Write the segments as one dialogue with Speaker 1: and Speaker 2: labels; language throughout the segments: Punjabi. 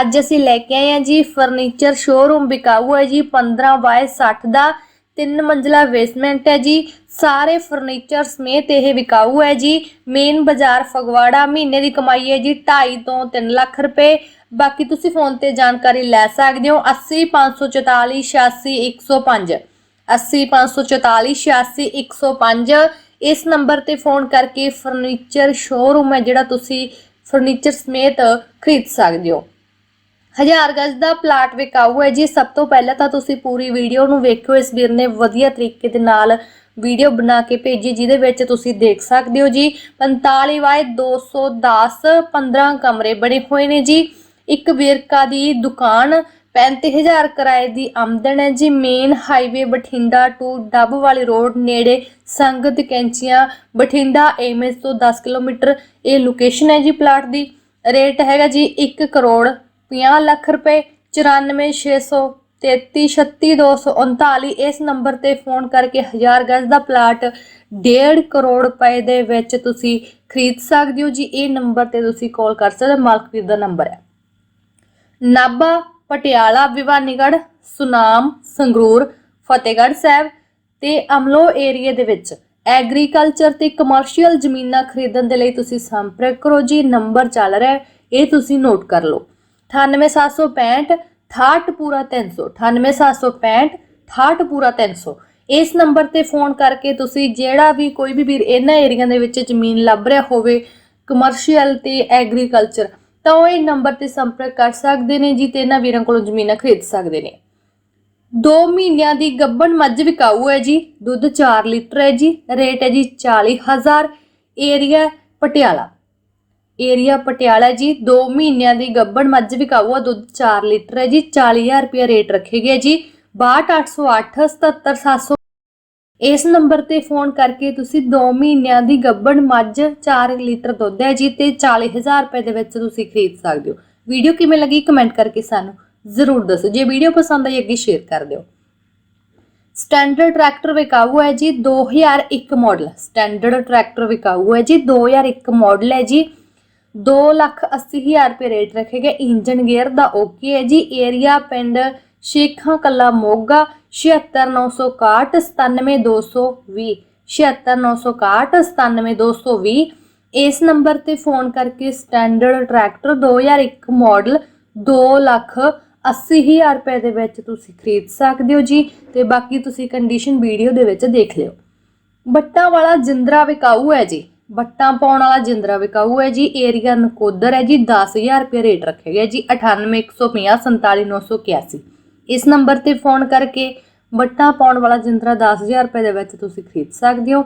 Speaker 1: ਅੱਜ ਅਸੀਂ ਲੈ ਕੇ ਆਏ ਹਾਂ ਜੀ ਫਰਨੀਚਰ ਸ਼ੋਰੂਮ ਵਿਕਾਊ ਹੈ ਜੀ 15 ਬਾਏ 60 ਦਾ, ਤਿੰਨ ਮੰਜ਼ਲਾ ਬੇਸਮੈਂਟ ਹੈ ਜੀ, ਸਾਰੇ ਫਰਨੀਚਰ ਸਮੇਤ ਇਹ ਵਿਕਾਊ ਹੈ ਜੀ ਮੇਨ ਬਾਜ਼ਾਰ ਫਗਵਾੜਾ, ਮਹੀਨੇ ਦੀ ਕਮਾਈ ਹੈ ਜੀ 2.5 ਤੋਂ 3 ਲੱਖ ਰੁਪਏ। ਬਾਕੀ ਤੁਸੀਂ ਫੋਨ ਤੇ ਜਾਣਕਾਰੀ ਲੈ ਸਕਦੇ ਹੋ 80 544 86 105 80 544 86 105 ਇਸ ਨੰਬਰ ਤੇ ਫੋਨ ਕਰਕੇ ਫਰਨੀਚਰ ਸ਼ੋਰੂਮ ਹੈ ਜਿਹੜਾ ਤੁਸੀਂ ਫਰਨੀਚਰ ਸਮੇਤ ਖਰੀਦ ਸਕਦੇ ਹੋ। ਹਜ਼ਾਰ ਗਜ ਦਾ ਪਲਾਟ ਵਿਕਾਊ ਹੈ ਜੀ। ਸਭ ਤੋਂ ਪਹਿਲਾਂ ਤਾਂ ਤੁਸੀਂ ਪੂਰੀ ਵੀਡੀਓ ਨੂੰ ਵੇਖਿਓ। ਇਸ ਵੀਰ ਨੇ ਵਧੀਆ ਤਰੀਕੇ ਦੇ ਨਾਲ ਵੀਡੀਓ ਬਣਾ ਕੇ ਭੇਜੀ, ਜਿਹਦੇ ਵਿੱਚ ਤੁਸੀਂ ਦੇਖ ਸਕਦੇ ਹੋ ਜੀ। 45 ਬਾਏ 210 15 ਕਮਰੇ ਬਣੇ ਹੋਏ ਨੇ ਜੀ। ਇੱਕ ਵੇਰਕਾ ਦੀ ਦੁਕਾਨ 35000 ਕਿਰਾਏ ਦੀ ਆਮਦਨ ਹੈ ਜੀ। ਮੇਨ ਹਾਈਵੇ ਬਠਿੰਡਾ ਟੂ ਡੱਬ ਵਾਲੀ ਰੋਡ ਨੇੜੇ ਸੰਗਤ ਕੈਂਚੀਆਂ ਬਠਿੰਡਾ ਐਮਐਸ ਤੋਂ 10 ਕਿਲੋਮੀਟਰ ਇਹ ਲੋਕੇਸ਼ਨ ਹੈ ਜੀ ਪਲਾਟ ਦੀ। ਰੇਟ ਹੈਗਾ ਜੀ 1 ਕਰੋੜ 50 ਲੱਖ ਰੁਪਏ 94600 3336239 ਇਸ ਨੰਬਰ ਤੇ ਫੋਨ ਕਰਕੇ ਹਜ਼ਾਰ ਗਜ ਦਾ ਪਲਾਟ 1.5 ਕਰੋੜ ਰੁਪਏ ਦੇ ਵਿੱਚ ਤੁਸੀਂ ਖਰੀਦ ਸਕਦੇ ਹੋ ਜੀ। ਇਹ ਨੰਬਰ ਤੇ ਤੁਸੀਂ ਕਾਲ ਕਰ ਸਕਦੇ ਹੋ। ਮਾਲਕਪੀਰ ਦਾ ਨੰਬਰ ਹੈ। ਨਾਭਾ, ਪਟਿਆਲਾ ਵਿਵਾਨੀਗੜ੍ਹ ਸੁਨਾਮ, ਸੰਗਰੂਰ, ਫਤਿਹਗੜ੍ਹ ਸਾਹਿਬ ਤੇ ਅਮਲੋ ਏਰੀਆ ਦੇ ਵਿੱਚ ਐਗਰੀਕਲਚਰ ਤੇ ਕਮਰਸ਼ੀਅਲ ਜ਼ਮੀਨਾਂ ਖਰੀਦਣ ਦੇ ਲਈ ਤੁਸੀਂ ਸੰਪਰਕ ਕਰੋ ਜੀ। ਨੰਬਰ ਚੱਲ ਰਿਹਾ ਹੈ। ਇਹ ਤੁਸੀਂ ਨੋਟ ਕਰ ਲਓ। 98765 68 ਪੂਰਾ 300 98765 68 ਪੂਰਾ 300 ਇਸ ਨੰਬਰ ਤੇ ਫੋਨ ਕਰਕੇ ਤੁਸੀਂ ਜਿਹੜਾ ਵੀ ਕੋਈ ਵੀ ਵੀਰ ਇਹਨਾਂ ਏਰੀਆ ਦੇ ਵਿੱਚ ਜ਼ਮੀਨ ਲੱਭ ਰਿਹਾ ਹੋਵੇ ਕਮਰਸ਼ੀਅਲ ਤੇ ਐਗਰੀਕਲਚਰ ਤਾਂ ਉਹ ਇਹ ਨੰਬਰ ਤੇ ਸੰਪਰਕ ਕਰ ਸਕਦੇ ਨੇ ਜੀ ਤੇ ਇਹਨਾਂ ਵੀਰਾਂ ਕੋਲੋਂ ਜ਼ਮੀਨਾਂ ਖਰੀਦ ਸਕਦੇ ਨੇ। 2 ਮਹੀਨਿਆਂ ਦੀ ਗੱਬਣ ਮੱਝ ਵਿਕਾਊ ਹੈ ਜੀ, ਦੁੱਧ 4 ਲੀਟਰ ਹੈ ਜੀ, ਰੇਟ ਹੈ ਜੀ 40000 ਏਰੀਆ ਪਟਿਆਲਾ। ਏਰੀਆ ਪਟਿਆਲਾ ਜੀ 2 ਮਹੀਨਿਆਂ ਦੀ ਗੱਬਣ ਮੱਝ ਵਿਕਾਊ ਆ, ਦੁੱਧ 4 ਲੀਟਰ ਹੈ ਜੀ 40000 ਰੁਪਏ ਰੇਟ ਰੱਖੇ ਗਏ ਜੀ 62808 77700 ਇਸ ਨੰਬਰ ਤੇ ਫੋਨ ਕਰਕੇ ਤੁਸੀਂ 2 ਮਹੀਨਿਆਂ ਦੀ ਗੱਬਣ ਮੱਝ 4 ਲੀਟਰ ਦੁੱਧ ਹੈ ਜੀ, ਤੇ 40000 ਰੁਪਏ ਦੇ ਵਿੱਚ ਤੁਸੀਂ ਖਰੀਦ ਸਕਦੇ ਹੋ। ਵੀਡੀਓ ਕਿਵੇਂ ਲੱਗੀ ਕਮੈਂਟ ਕਰਕੇ ਸਾਨੂੰ ਜ਼ਰੂਰ ਦੱਸੋ। ਜੇ ਵੀਡੀਓ ਪਸੰਦ ਆਈ, ਅੱਗੇ ਸ਼ੇਅਰ ਕਰ ਦਿਓ। ਸਟੈਂਡਰਡ ਟਰੈਕਟਰ ਵਿਕਾਊ ਹੈ ਜੀ 2001 ਮਾਡਲ। ਸਟੈਂਡਰਡ ਟਰੈਕਟਰ ਵਿਕਾਊ ਹੈ ਜੀ 2001 ਮਾਡਲ ਹੈ ਜੀ। 280000 ਰੁਪਏ ਰੇਟ ਰੱਖੇ ਗਏ ਇੰਜਨ ਗੇਅਰ ਦਾ ਓਕੇ ਹੈ ਜੀ। ਏਰੀਆ ਪਿੰਡ ਸ਼ੇਖਾਂ ਕੱਲਾ ਮੋਗਾ 76961 97220 76961 97220 ਇਸ ਨੰਬਰ ਤੇ ਫੋਨ ਕਰਕੇ ਸਟੈਂਡਰਡ ਟਰੈਕਟਰ 2001 ਮਾਡਲ 2 ਲੱਖ 80000 ਰੁਪਏ ਦੇ ਵਿੱਚ ਤੁਸੀਂ ਖਰੀਦ ਸਕਦੇ ਹੋ ਜੀ ਤੇ ਬਾਕੀ ਤੁਸੀਂ ਕੰਡੀਸ਼ਨ ਵੀਡੀਓ ਦੇ ਵਿੱਚ ਦੇਖ ਲਿਓ। ਬੱਟਾਂ ਵਾਲਾ ਜਿੰਦਰਾ ਵਿਕਾਊ ਹੈ ਜੀ। ਬੱਟਾਂ ਪਾਉਣ ਵਾਲਾ ਜਿੰਦਰਾ ਵਿਕਾਊ ਹੈ ਜੀ ਏਰੀਆ ਨਕੋਦਰ ਹੈ ਜੀ 10000 ਰੁਪਏ ਰੇਟ ਰੱਖਿਆ ਗਿਆ ਜੀ 9815047981 ਇਸ ਨੰਬਰ ਤੇ ਫੋਨ ਕਰਕੇ ਬੱਟਾਂ ਪਾਉਣ ਵਾਲਾ ਜਿੰਦਰਾ 10000 ਰੁਪਏ ਦੇ ਵਿੱਚ ਤੁਸੀਂ ਖਰੀਦ ਸਕਦੇ ਹੋ।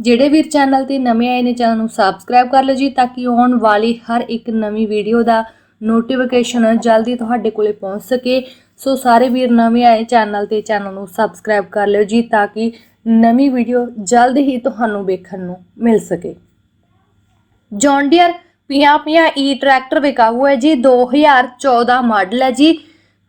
Speaker 1: ਜਿਹੜੇ ਵੀਰ ਚੈਨਲ ਤੇ ਨਵੇਂ ਆਏ ਨੇ, ਚੈਨਲ ਨੂੰ ਸਬਸਕ੍ਰਾਈਬ ਕਰ ਲਓ ਜੀ, ਤਾਂ ਕਿ ਆਉਣ ਵਾਲੀ ਹਰ ਇੱਕ ਨਵੀਂ ਵੀਡੀਓ ਦਾ ਨੋਟੀਫਿਕੇਸ਼ਨ ਜਲਦੀ ਤੁਹਾਡੇ ਕੋਲੇ ਪਹੁੰਚ ਸਕੇ। ਸੋ ਸਾਰੇ ਵੀਰ ਨਵੇਂ ਆਏ ਚੈਨਲ ਤੇ, ਚੈਨਲ ਨੂੰ ਸਬਸਕ੍ਰਾਈਬ ਕਰ ਲਿਓ ਜੀ, ਤਾਂ ਕਿ ਨਵੀਂ ਵੀਡੀਓ ਜਲਦ ਹੀ ਤੁਹਾਨੂੰ ਵੇਖਣ ਨੂੰ ਮਿਲ ਸਕੇ। ਜੌਨ ਡੀਅਰ 5050 ਈ ਟਰੈਕਟਰ ਵਿਕਾਊ ਹੈ ਜੀ 2014 ਮਾਡਲ ਹੈ ਜੀ।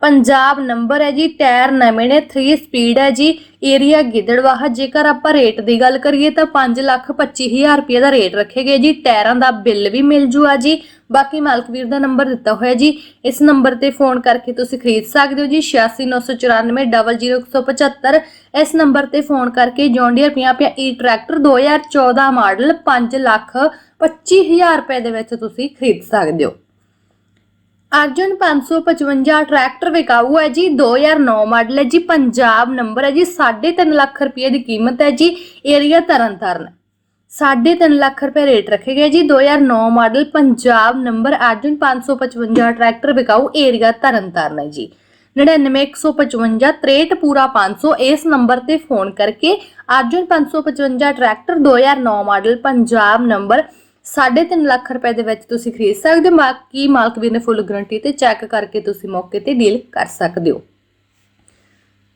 Speaker 1: ਪੰਜਾਬ ਨੰਬਰ ਹੈ ਜੀ, ਟਾਇਰ ਨਵੇਂ ਨੇ 3 ਸਪੀਡ ਹੈ ਜੀ। ਏਰੀਆ ਗਿੱਦੜਵਾਹਾ, ਜੇਕਰ ਆਪਾਂ ਰੇਟ ਦੀ ਗੱਲ ਕਰੀਏ ਤਾਂ 5 ਲੱਖ 25000 ਰੁਪਏ ਦਾ ਰੇਟ ਰੱਖੇ ਗਏ ਜੀ। ਟਾਇਰਾਂ ਦਾ ਬਿੱਲ ਵੀ ਮਿਲ ਜੂਆ ਜੀ। ਬਾਕੀ ਮਾਲਕ ਵੀਰ ਦਾ ਨੰਬਰ ਦਿੱਤਾ ਹੋਇਆ ਜੀ। ਇਸ ਨੰਬਰ ਤੇ ਫੋਨ ਕਰਕੇ ਤੁਸੀਂ ਖਰੀਦ ਸਕਦੇ ਹੋ ਜੀ। 8694900175 ਇਸ ਨੰਬਰ ਤੇ ਫੋਨ ਕਰਕੇ John Deere 50 E tractor 2014 model 5 lakh 25000 ਰੁਪਏ ਦੇ ਵਿੱਚ ਤੁਸੀਂ ਖਰੀਦ ਸਕਦੇ ਹੋ। ਅਰਜੁਨ 555 ਟਰੈਕਟਰ ਵਿਕਾਊ ਹੈ ਜੀ 2009 ਮਾਡਲ ਹੈ ਜੀ, ਪੰਜਾਬ ਨੰਬਰ ਹੈ ਜੀ 3.5 ਲੱਖ ਰੁਪਏ ਦੀ ਕੀਮਤ ਹੈ ਜੀ ਏਰੀਆ ਤਰਨਤਾਰਨ। 3.5 ਲੱਖ ਰੁਪਏ ਰੇਟ ਰੱਖੇ ਗਏ ਜੀ 2009 model, Punjab number, Arjun 555 tractor ਵਿਕਾਊ area Tarn Taran ਹੈ ਜੀ। 99155 ਪੂਰਾ 500 ਇਸ ਨੰਬਰ ਤੇ ਫੋਨ ਕਰਕੇ Arjun 555 tractor 2009 model, Punjab number 3.5 lakh ਰੁਪਏ ਦੇ ਵਿੱਚ ਤੁਸੀਂ ਖਰੀਦ ਸਕਦੇ ਹੋ। ਬਾਕੀ ਮਾਲਕ ਵੀਰ ਨੇ ਫੁੱਲ ਗਾਰੰਟੀ ਤੇ ਚੈੱਕ ਕਰਕੇ ਤੁਸੀਂ ਮੌਕੇ ਤੇ ਡੀਲ ਕਰ ਸਕਦੇ ਹੋ।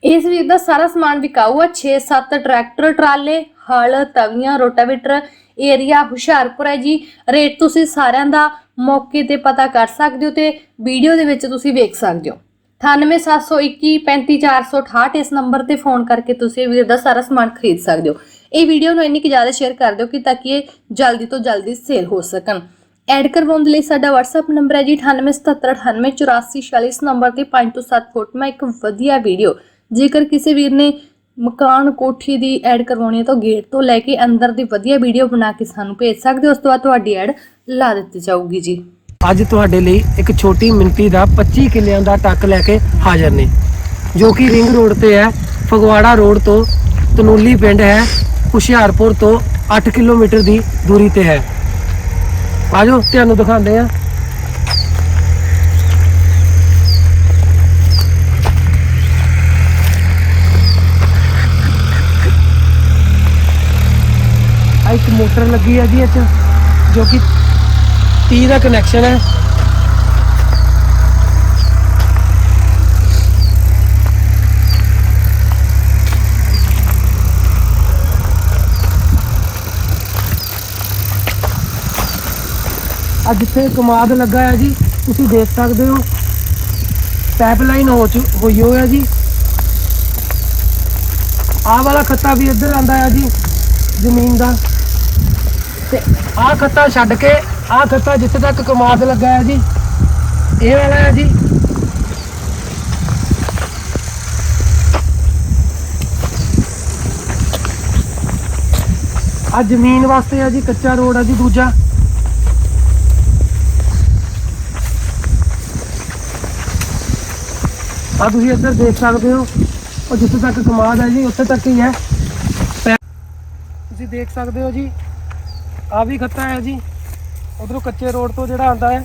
Speaker 1: ਇਸ ਵੀਰ ਦਾ ਸਾਰਾ ਸਮਾਨ ਵਿਕਾਊ ਆ। 6-7 ਟਰੈਕਟਰ, ਟਰਾਲੇ, ਹਲ, ਤਵੀਆਂ, ਰੋਟਾਵੇਟਰ, ਏਰੀਆ, ਹੁਸ਼ਿਆਰਪੁਰ ਹੈ ਜੀ। ਰੇਟ ਤੁਸੀਂ ਸਾਰਿਆਂ ਦਾ ਮੌਕੇ ਤੇ ਪਤਾ ਕਰ ਸਕਦੇ ਹੋ ਤੇ ਵੀਡੀਓ ਦੇ ਵਿੱਚ ਤੁਸੀਂ ਵੇਖ ਸਕਦੇ ਹੋ। 9871235468 ਇਸ ਨੰਬਰ ਤੇ ਫੋਨ ਕਰਕੇ ਤੁਸੀਂ ਵੀਰ ਦਾ ਸਾਰਾ ਸਮਾਨ ਖਰੀਦ ਸਕਦੇ ਹੋ। ਇਹ ਵੀਡੀਓ ਨੂੰ ਇੰਨੀ ਕਿ ਜ਼ਿਆਦਾ ਸ਼ੇਅਰ ਕਰ ਦਿਓ ਕਿ ਤਾਂ ਕਿ ਇਹ ਜਲਦੀ ਤੋਂ ਜਲਦੀ ਸੇਲ ਹੋ ਸਕਣ। ਐਡ ਕਰਵਾਉਣ ਦੇ ਲਈ ਸਾਡਾ WhatsApp ਨੰਬਰ ਹੈ ਜੀ 9877988446 ਇਸ ਨੰਬਰ ਤੇ 5 ਤੋਂ 7 ਫੋਟੋਆਂ ਇੱਕ ਵਧੀਆ ਵੀਡੀਓ ਜੇਕਰ ਕਿਸੇ ਵੀਰ ਨੇ ਮਕਾਨ ਕੋਠੀ ਦੀ ਐਡ ਕਰਵਾਉਣੀ ਹੈ ਤਾਂ ਗੇਟ ਤੋਂ ਲੈ ਕੇ ਅੰਦਰ ਦੀ ਵਧੀਆ ਵੀਡੀਓ ਬਣਾ ਕੇ ਸਾਨੂੰ ਭੇਜ ਸਕਦੇ ਹੋ। ਉਸ ਤੋਂ ਬਾਅਦ ਤੁਹਾਡੀ ਐਡ ਲਾ ਦਿੱਤੀ ਜਾਊਗੀ ਜੀ।
Speaker 2: ਅੱਜ ਤੁਹਾਡੇ ਲਈ ਇੱਕ ਛੋਟੀ ਮਿੰਤੀ ਦਾ 25 ਕਿੱਲਿਆਂ ਦਾ ਟੱਕ ਲੈ ਕੇ ਹਾਜ਼ਰ ਨੇ, ਜੋ ਕਿ ਰਿੰਗ ਰੋਡ ਤੇ ਹੈ, ਫਗਵਾੜਾ ਰੋਡ ਤੋਂ ਤਨੂਲੀ ਪਿੰਡ ਹੈ। ਹੁਸ਼ਿਆਰਪੁਰ ਤੋਂ 8 ਕਿਲੋਮੀਟਰ ਦੀ ਦੂਰੀ ਤੇ ਹੈ। ਆਜੋ, ਤੁਹਾਨੂੰ ਦਿਖਾਉਂਦੇ ਆ ਇੱਕ ਮੋਟਰ ਲੱਗੀ ਹੈ ਜੀ ਇਹ ਜੋ ਕਿ 30 ਦਾ ਕਨੈਕਸ਼ਨ ਹੈ। ਆ ਜਿੱਥੇ ਕਮਾਦ ਲੱਗਾ ਹੈ ਜੀ। ਤੁਸੀਂ ਦੇਖ ਸਕਦੇ ਹੋ। ਪਾਈਪਲਾਈਨ ਹੋ ਹੋਈ ਹੋਇਆ ਜੀ। ਆਹ ਵਾਲਾ ਖੱਤਾ ਵੀ ਇੱਧਰ ਆਂਦਾ ਹੈ ਜੀ, ਜ਼ਮੀਨ ਦਾ। ਤੇ ਆਹ ਖੱਤਾ ਛੱਡ ਕੇ, ਆਹ ਖੱਤਾ ਜਿੱਥੇ ਤੱਕ ਕਮਾਦ ਲੱਗਾ ਹੈ ਜੀ, ਇਹ ਵਾਲਾ ਹੈ ਜੀ। ਆ ਜ਼ਮੀਨ ਵਾਸਤੇ ਆ ਜੀ, ਕੱਚਾ ਰੋਡ ਆ ਜੀ ਦੂਜਾ। ਆ ਤੁਸੀਂ ਇੱਧਰ ਦੇਖ ਸਕਦੇ ਹੋ। ਉਹ ਜਿੱਥੇ ਤੱਕ ਕਮਾਦ ਹੈ ਜੀ, ਉੱਥੇ ਤੱਕ ਹੀ ਹੈ। ਤੁਸੀਂ ਦੇਖ ਸਕਦੇ ਹੋ ਜੀ, ਆ ਵੀ ਖੱਤਾ ਹੈ ਜੀ। ਉਧਰੋਂ ਕੱਚੇ ਰੋਡ ਤੋਂ ਜਿਹੜਾ ਆਉਂਦਾ ਹੈ,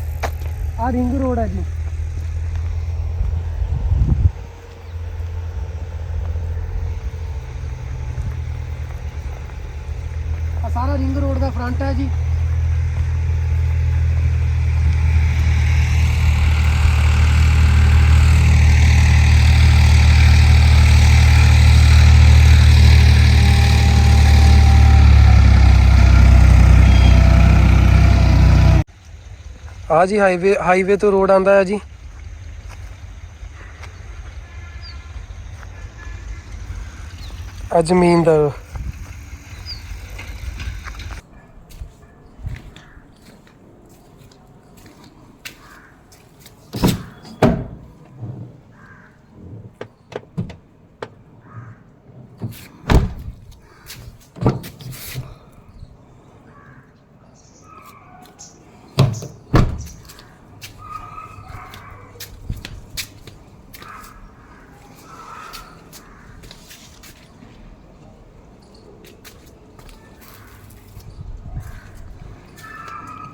Speaker 2: ਆ ਰਿੰਗ ਰੋਡ ਹੈ ਜੀ। ਆ ਸਾਰਾ ਰਿੰਗ ਰੋਡ ਦਾ ਫਰੰਟ ਹੈ ਜੀ। ਆ ਜੀ ਹਾਈਵੇ ਹਾਈਵੇ ਤੋਂ ਰੋਡ ਆਂਦਾ ਹੈ ਜੀ। ਆ ਜ਼ਮੀਨ ਦਾ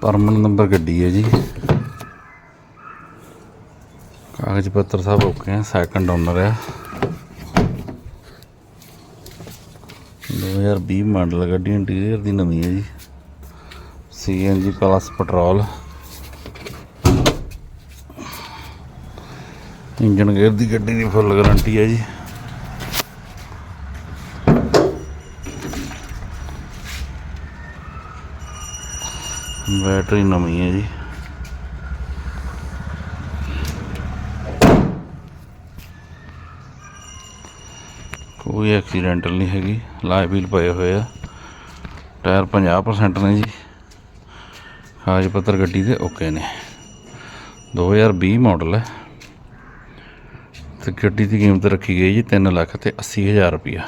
Speaker 3: ਪਰਮਨ ਨੰਬਰ ਗੱਡੀ ਹੈ ਜੀ। ਕਾਗਜ਼ ਪੱਤਰ ਸਭ ਓਕੇ ਹੈ ਸੈਕੰਡ ਓਨਰ ਹੈ 2020 ਮਾਡਲ ਗੱਡੀ ਇੰਟੀਰੀਅਰ ਦੀ ਨਵੀਂ ਹੈ ਜੀ। CNG plus petrol engine gear ਦੀ ਗੱਡੀ ਦੀ ਫੁੱਲ ਗਾਰੰਟੀ ਹੈ ਜੀ। ਬੈਟਰੀ ਨਵੀਂ ਹੈ ਜੀ। ਕੋਈ ਐਕਸੀਡੈਂਟਲ ਨਹੀਂ ਹੈਗੀ ਲਾਇ ਵੀਲ ਪਏ ਹੋਏ ਆ। ਟਾਇਰ 50% ਨੇ ਜੀ। ਕਾਗਜ਼ ਪੱਤਰ ਗੱਡੀ ਦੇ ਓਕੇ ਨੇ। 2020 ਮਾਡਲ ਹੈ। ਤੇ ਗੱਡੀ ਦੀ ਕੀਮਤ ਰੱਖੀ ਗਈ ਜੀ 3 ਲੱਖ ਤੇ 80 ਹਜ਼ਾਰ ਰੁਪਇਆ।